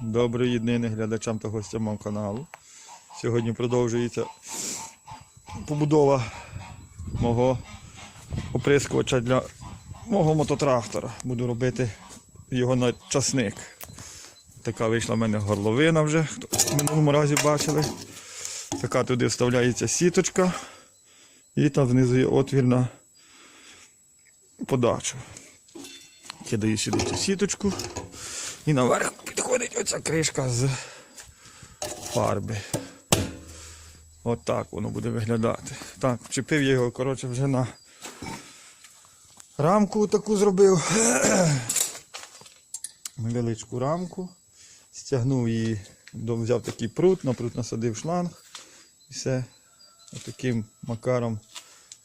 Доброї днини глядачам та гостям мого каналу. Сьогодні продовжується побудова мого оприскувача для мого мототрактора. Буду робити його на часник. Така вийшла в мене горловина вже, хто в минулому разі бачили. Така туди вставляється сіточка. І там знизу є отвір на подачу. Кидаю сюди цю сіточку. І наверх підходить оця кришка з фарби. Отак воно буде виглядати. Так, вчепив я його, коротше, вже на рамку таку зробив. Невеличку рамку. Стягнув її, взяв такий прут, на прут насадив шланг. І все. Отаким макаром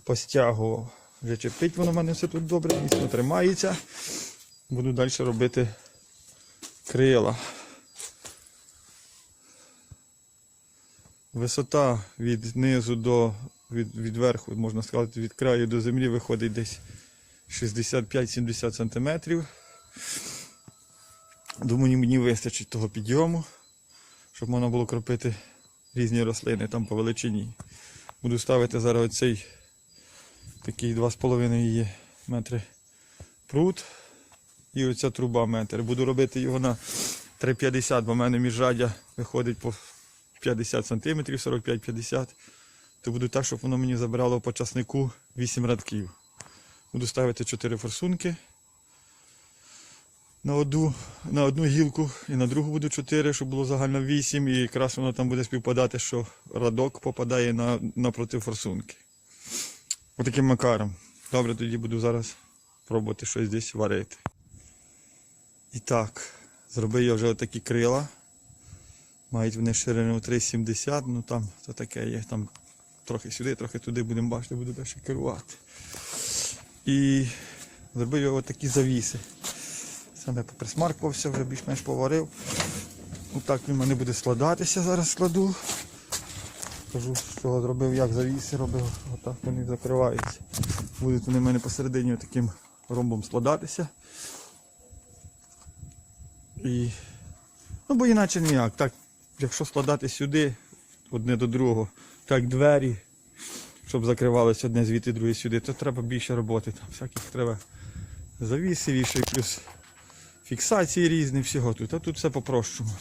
постягував. Вже чепить воно в мене все тут добре, міцно тримається. Буду далі робити крила. Висота від низу до від, від верху, можна сказати, від краю до землі виходить десь 65-70 см. Думаю, мені вистачить того підйому, щоб можна було кропити різні рослини там по величині. Буду ставити зараз оцей такий 2,5 метри прут. І оця труба метр. Буду робити його на 3,50, бо в мене міжрадя виходить по 50 см, 45-50 То буду так, щоб воно мені забирало по часнику 8 радків. Буду ставити 4 форсунки на одну, на одну гілку і на другу буду 4, щоб було загально 8. І якраз воно там буде співпадати, що радок попадає на, напроти форсунки. Отаким макаром. Добре, тоді буду зараз пробувати щось десь варити. І так, зробив я вже отакі крила. Мають вони ширину 3,70, ну там то таке є, там трохи сюди, трохи туди будемо бачити, буду далі керувати. І зробив я отакі завіси. Саме поприсмаркувався, вже більш-менш поварив. Отак він в мене буде складатися, зараз складу. Кажу, що зробив, як завіси робив, отак вони закриваються. Будуть вони в мене посередині таким ромбом складатися. І... Ну, бо іначе ніяк. Так, якщо складати сюди, одне до другого, так двері, щоб закривалися одне звідти, друге сюди, то треба більше роботи. Там всяких треба завісів і плюс фіксації різні, всього тут. А тут все по-прощому.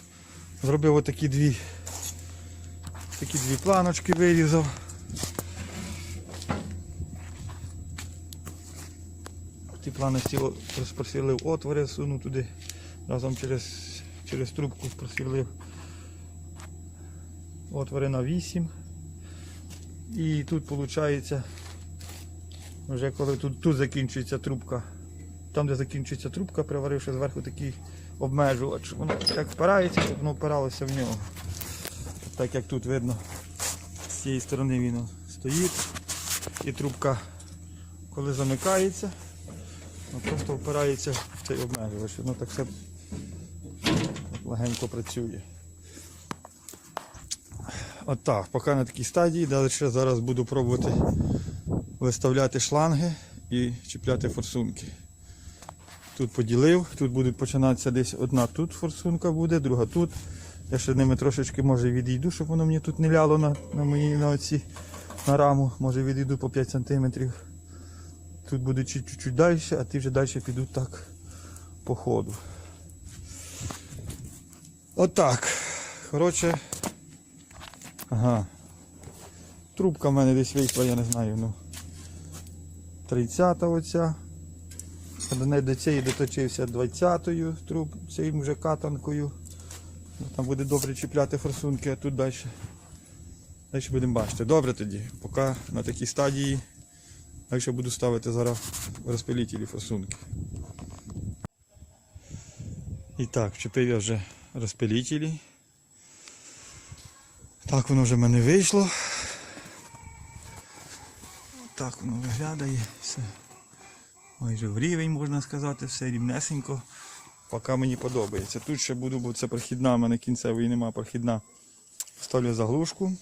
Зробив отакі дві, такі дві планочки вирізав. Ті планості просверлив отвори, сунув туди разом через, через трубку просверлив отвори на 8. І тут виходить, вже коли тут, тут закінчується трубка, там де закінчується трубка, приваривши зверху такий обмежувач, воно як впирається, щоб воно впиралося в нього. Так як тут видно, з цієї сторони він стоїть і трубка, коли замикається, просто впирається в цей обмежувач. Воно так все легенько працює. Отак, поки на такій стадії, далі ще зараз буду пробувати виставляти шланги і чіпляти форсунки. Тут поділив, тут будуть починатися десь одна тут форсунка буде, друга тут. Я ще ними трошечки може відійду, щоб воно мені тут не ляло на, на мої на оці на раму. Може відійду по 5 см. Тут буде чуть-чуть далі, а ті вже далі підуть так по ходу. Отак. Коротше. Ага. Трубка в мене десь вийшла, я не знаю, ну. 30 оця. До до цієї доточився 20-ю труб, цією вже катанкою. Ну, Там буде добре чіпляти форсунки, а тут далі. Далі будемо бачити. Добре тоді, поки на такій стадії. Далі буду ставити зараз розпилітелі форсунки. І так, вчепив я вже розпилітелі. Так воно вже в мене вийшло. Так воно виглядає. Все. Майже в рівень, можна сказати, все рівнесенько. Поки мені подобається. Тут ще буду, бо це прохідна, в мене кінцевої нема прохідна. Ставлю заглушку.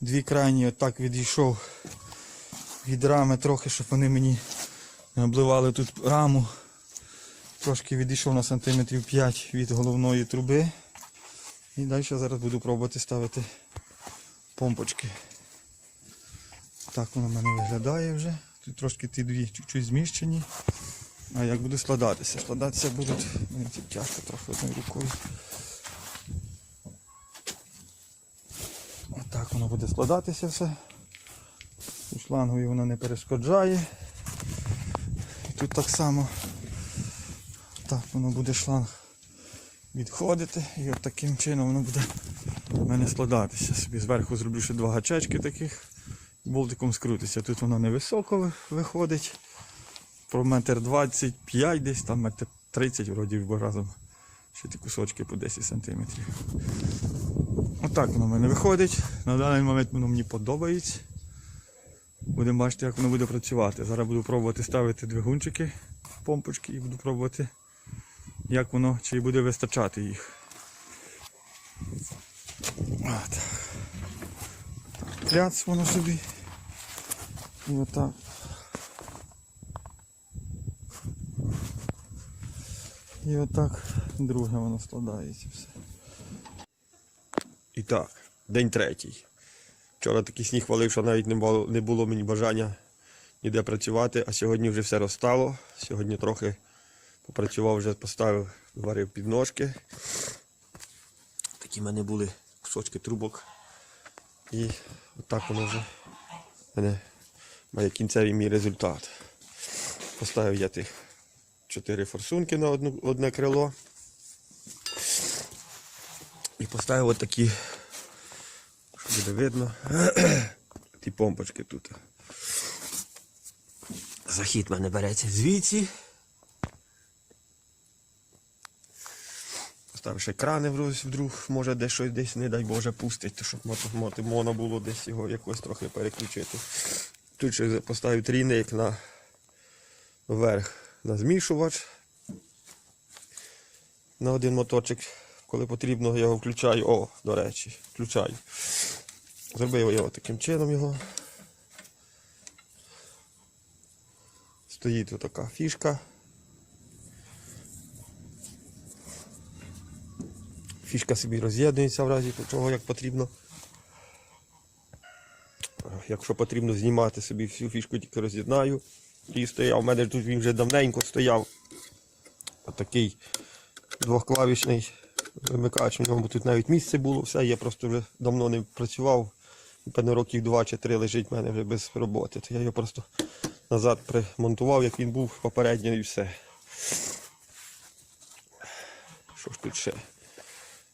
Дві крайні отак відійшов від рами трохи, щоб вони мені не обливали тут раму. Трошки відійшов на сантиметрів 5 від головної труби. І далі зараз буду пробувати ставити помпочки. Так воно в мене виглядає вже. Тут трошки ті дві чуть-чуть зміщені. А як буде складатися? Складатися будуть. Мені тяжко трохи одною рукою. Отак воно буде складатися все. Шлангою воно не перешкоджає. І тут так само. Так воно буде шланг відходити і от таким чином воно буде в мене складатися. Собі зверху зроблю ще два гачечки таких, болтиком скрутиться. Тут воно невисоко виходить. Про метр 25 десь, там метр 30 вроді бо разом. Ще ті кусочки по 10 сантиметрів. Отак воно в мене виходить. На даний момент воно мені подобається. Будемо бачити, як воно буде працювати. Зараз буду пробувати ставити двигунчики, помпочки і буду пробувати, як воно, чи буде вистачати їх. От. Кляц воно собі. І отак. І отак друге воно складається все. І так, день третій. Вчора такий сніг валив, що навіть не було, не було мені бажання ніде працювати, а сьогодні вже все розстало. Сьогодні трохи попрацював, вже поставив, варив підножки. Такі в мене були кусочки трубок. І отак воно вже мене має кінцевий мій результат. Поставив я тих чотири форсунки на одну, одне крило. І поставив отакі, що буде видно, ті помпочки тут. Захід мене береться звідси. Поставив ще крани вдруг, може десь щось десь, не дай Боже, пустить, то щоб мото, можна було десь його якось трохи переключити. Тут ще поставив трійник на вверх на змішувач. На один моторчик, коли потрібно, я його включаю. О, до речі, включаю. Зробив його таким чином його. Стоїть така фішка. Фішка собі роз'єднується в разі чого як потрібно. Якщо потрібно знімати собі всю фішку, тільки роз'єднаю. І стояв. У мене тут він вже давненько стояв. Отакий двохклавішний вимикач. У ньому тут навіть місце було, все, я просто вже давно не працював. Певно, років два чи три лежить в мене вже без роботи. То я його просто назад примонтував, як він був попередньо і все. Що ж тут ще?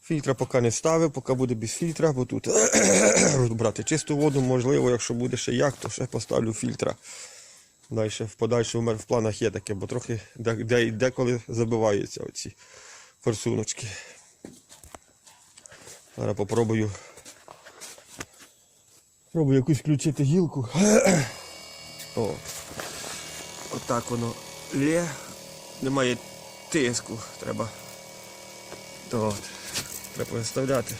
Фільтра поки не ставив, поки буде без фільтра, бо тут брати чисту воду, можливо, якщо буде ще як, то ще поставлю фільтра. Далі в подальшому в планах є таке, бо трохи де, де, деколи забиваються оці форсуночки. Зараз попробую. Пробую якусь включити гілку. О. Отак воно лє. Немає тиску. Треба. От. Треба виставляти.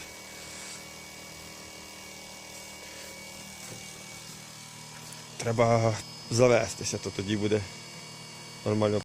Треба завестися, то тоді буде нормально.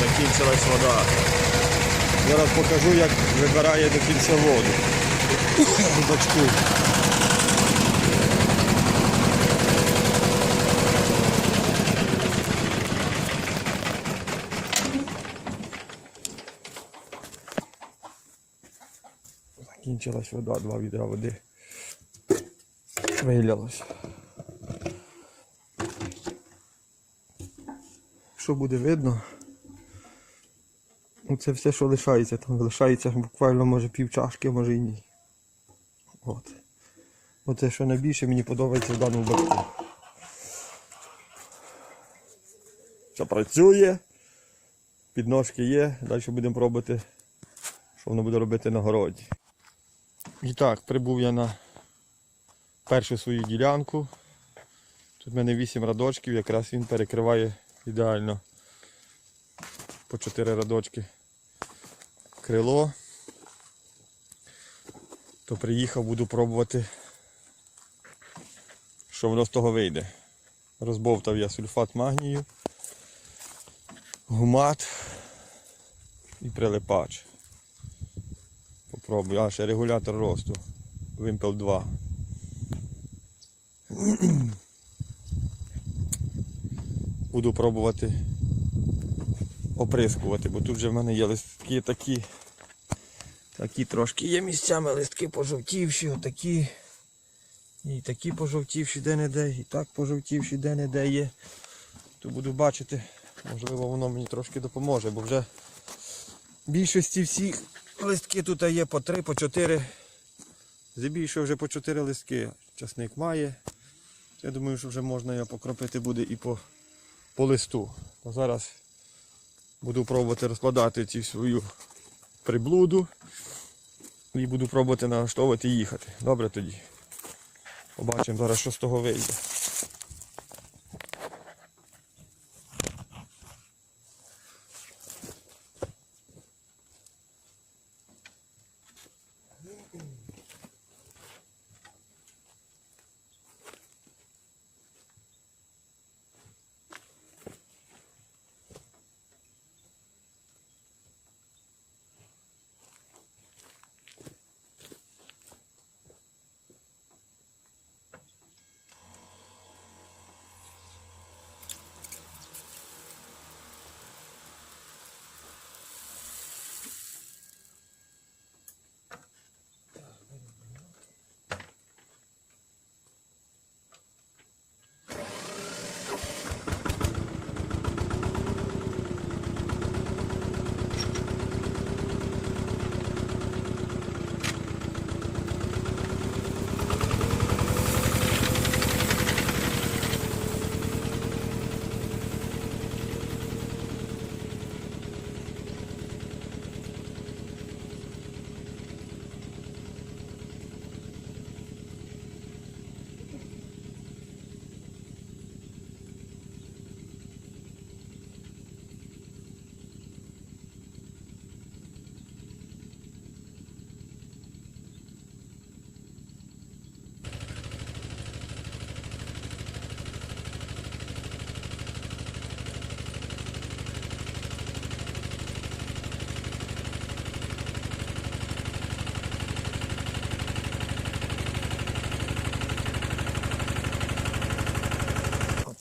закінчилась вода. Зараз покажу, як вибирає до кінця воду. Бачку. Закінчилась вода, два відра води. Вилялось. Що буде видно? Ну, Це все, що лишається. Там лишається буквально може пів чашки, може і ні. От. Оце що найбільше мені подобається в даному баку. Все працює, підножки є, далі будемо пробувати, що воно буде робити на городі. І так, прибув я на першу свою ділянку. Тут в мене 8 радочків, якраз він перекриває ідеально по 4 радочки крило. То приїхав, буду пробувати, що воно з того вийде. Розбовтав я сульфат магнію, гумат і прилипач. Попробую. А, ще регулятор росту. Вимпел 2. Буду пробувати оприскувати, бо тут вже в мене є листки такі. Такі трошки є місцями листки пожовтівші, отакі. І такі пожовтівші де-не-де, і так пожовтівші де-не-де є. То буду бачити, можливо воно мені трошки допоможе, бо вже більшості всіх листки тут є по 3, по 4. Здебільшого вже по 4 листки часник має. Я думаю, що вже можна його покропити буде і по, по листу. А зараз буду пробувати розкладати цю свою приблуду і буду пробувати налаштовувати і їхати. Добре тоді. Побачимо зараз, що з того вийде.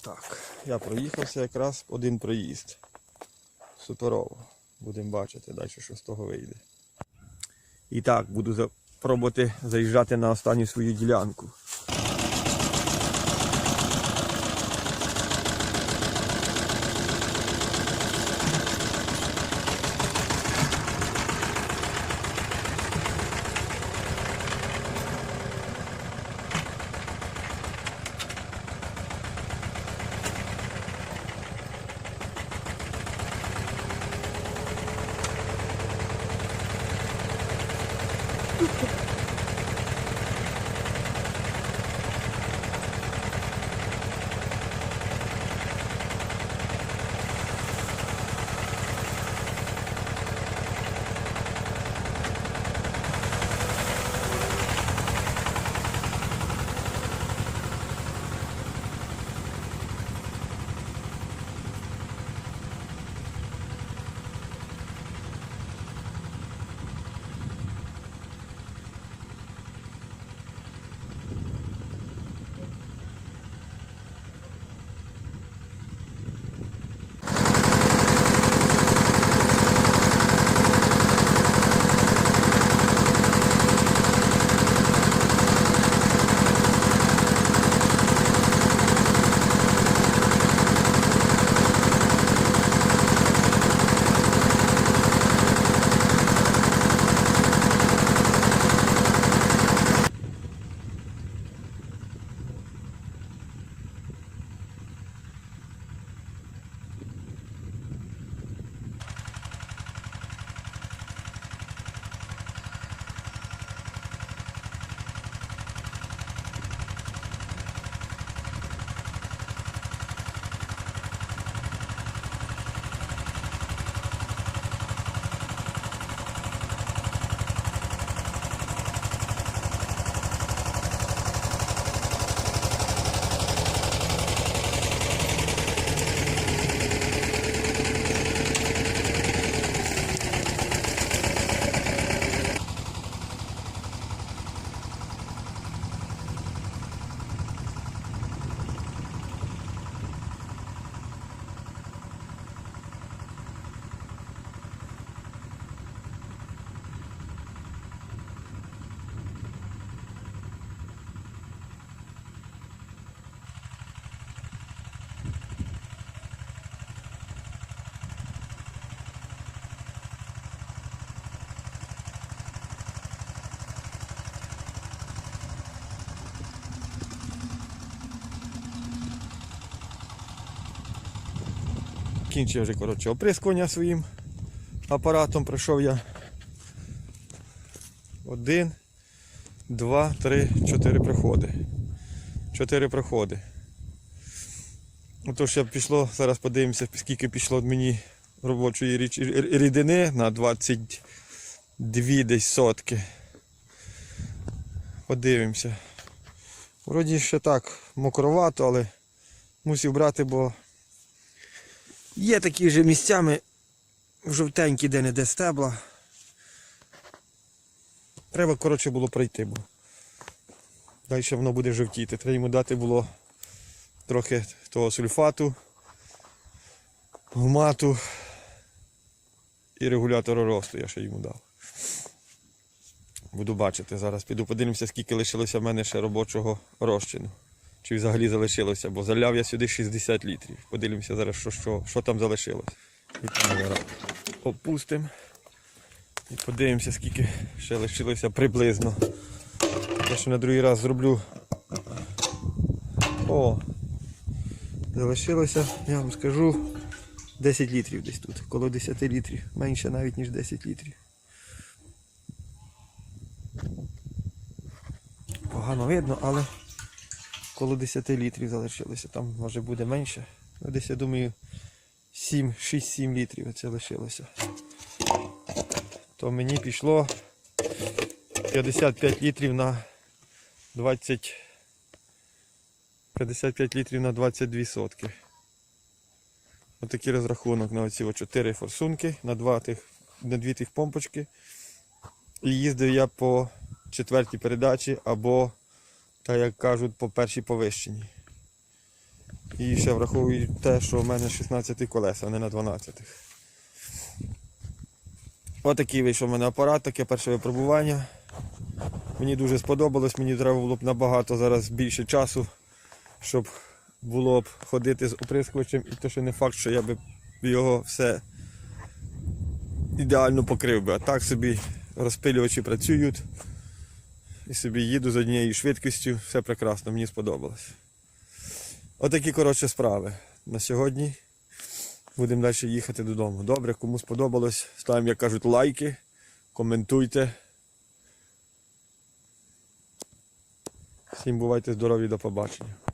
Отак. Я проїхався якраз один проїзд. Суперово. Будемо бачити далі, що з того вийде. І так, буду пробувати заїжджати на останню свою ділянку. Закінчив вже коротше, оприскування своїм апаратом. Пройшов я один, два, три, чотири приходи. Чотири приходи. Отож, я пішло, зараз подивимося, скільки пішло мені робочої річ, рідини на 22 десь сотки. Подивимося. Вроді ще так мокровато, але мусив брати, бо є такі вже місцями жовтенькі, де не де стебла. Треба, коротше, було пройти, бо далі воно буде жовтіти. Треба йому дати було трохи того сульфату, гумату і регулятора росту я ще йому дав. Буду бачити зараз. Піду подивимося, скільки лишилося в мене ще робочого розчину. Чи взагалі залишилося, бо заляв я сюди 60 літрів. Подивимося зараз, що, що, що там залишилось. Опустимо. І подивимося, скільки ще лишилося приблизно. Я ще на другий раз зроблю. О! Залишилося, я вам скажу, 10 літрів десь тут. Коло 10 літрів. Менше навіть, ніж 10 літрів. Погано видно, але коло 10 літрів залишилося. Там може буде менше. Ну, десь я думаю 7, 6-7 літрів це лишилося. То мені пішло 55 літрів на 20. 55 літрів на 22 сотки. Отакий розрахунок на оці 4 форсунки, на, два тих, на дві тих помпочки. І їздив я по четвертій передачі або, так як кажуть, по першій повищенні. І ще враховую те, що в мене 16 колеса, а не на 12. Отакий вийшов у мене апарат, таке перше випробування. Мені дуже сподобалось, мені треба було б набагато зараз більше часу, щоб було б ходити з оприскувачем, і то ще не факт, що я би його все ідеально покрив би. А так собі розпилювачі працюють. І собі їду з однією швидкістю, все прекрасно, мені сподобалось. Отакі коротше справи. На сьогодні будемо далі їхати додому. Добре, кому сподобалось, ставимо, як кажуть, лайки, коментуйте. Всім бувайте здорові, до побачення.